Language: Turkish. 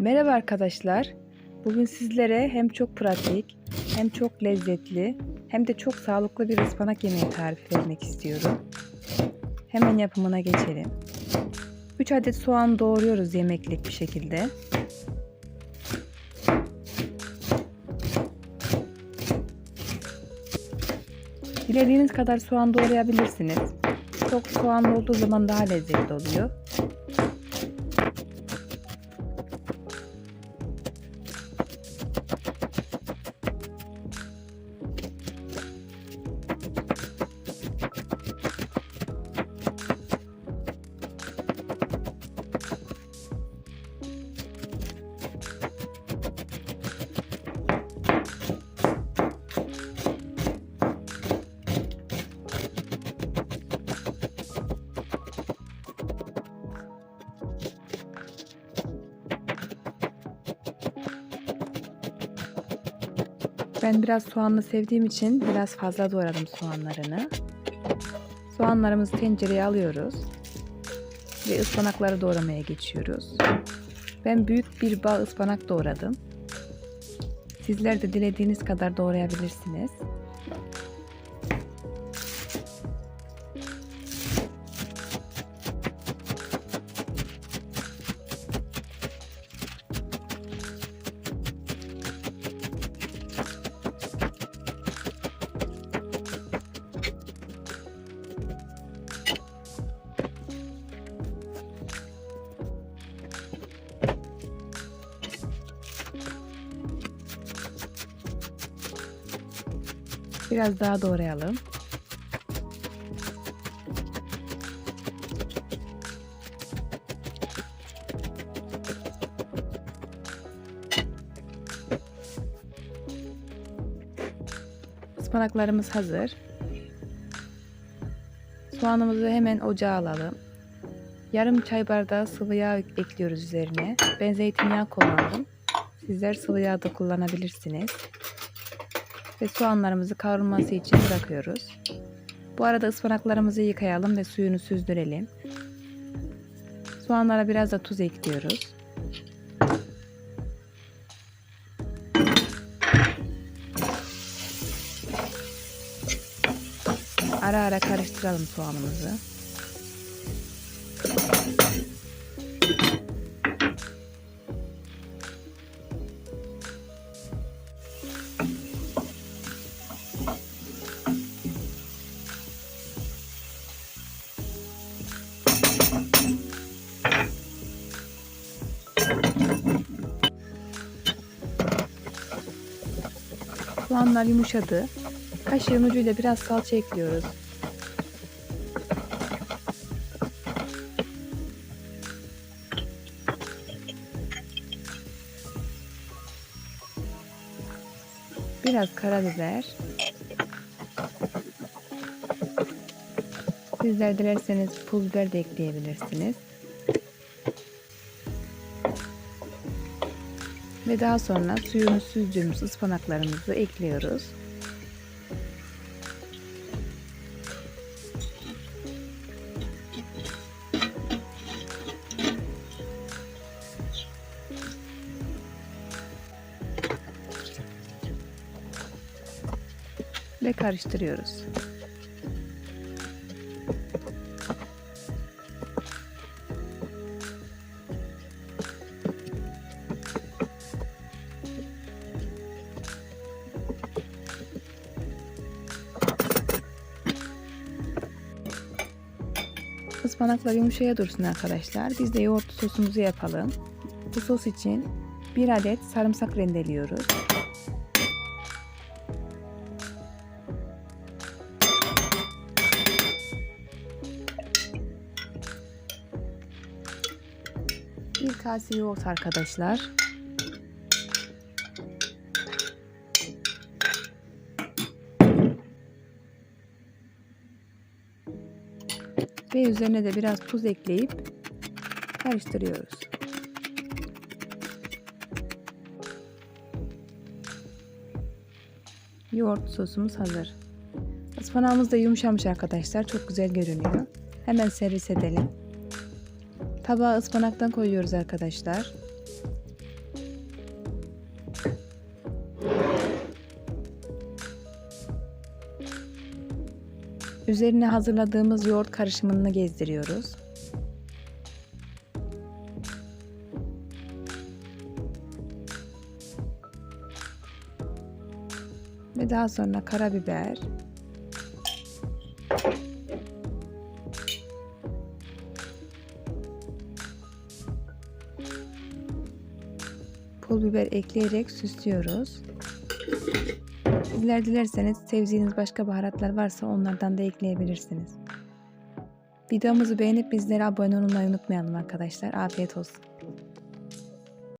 Merhaba arkadaşlar. Bugün sizlere hem çok pratik, hem çok lezzetli, hem de çok sağlıklı bir ıspanak yemeği tarifi vermek istiyorum. Hemen yapımına geçelim. 3 adet soğan doğruyoruz yemeklik bir şekilde. Dilediğiniz kadar soğan doğrayabilirsiniz. Çok soğanlı olduğu zaman daha lezzetli oluyor. Ben biraz soğanlı sevdiğim için biraz fazla doğradım soğanlarını. Soğanlarımızı tencereye alıyoruz. Ve ıspanakları doğramaya geçiyoruz. Ben büyük bir bağ ıspanak doğradım. Sizler de dilediğiniz kadar doğrayabilirsiniz. Biraz daha doğrayalım. Ispanaklarımız hazır. Soğanımızı hemen ocağa alalım. Yarım çay bardağı sıvı yağ ekliyoruz üzerine. Ben zeytinyağı kullandım. Sizler sıvı yağ da kullanabilirsiniz ve soğanlarımızı kavrulması için bırakıyoruz. Bu arada ıspanaklarımızı yıkayalım ve suyunu süzdürelim. Soğanlara biraz da tuz ekliyoruz. Ara ara karıştıralım soğanımızı. Soğanlar yumuşadı. Kaşığın ucuyla biraz salça ekliyoruz. Biraz karabiber. Sizler dilerseniz pul biber de ekleyebilirsiniz. Ve daha sonra suyunu süzdüğümüz ıspanaklarımızı ekliyoruz. Ve karıştırıyoruz. Ispanaklar yumuşaya dursun arkadaşlar. Biz de yoğurt sosumuzu yapalım. Bu sos için bir adet sarımsak rendeliyoruz. Bir kase yoğurt arkadaşlar. Ve üzerine de biraz tuz ekleyip karıştırıyoruz. Yoğurt sosumuz hazır. Ispanağımız da yumuşamış arkadaşlar. Çok güzel görünüyor. Hemen servis edelim. Tabağa ıspanaktan koyuyoruz arkadaşlar. Üzerine hazırladığımız yoğurt karışımını gezdiriyoruz. Ve daha sonra karabiber, pul biber ekleyerek süslüyoruz. Sizler dilerseniz sevdiğiniz başka baharatlar varsa onlardan da ekleyebilirsiniz. Videomuzu beğenip bizlere abone olmayı unutmayalım arkadaşlar. Afiyet olsun.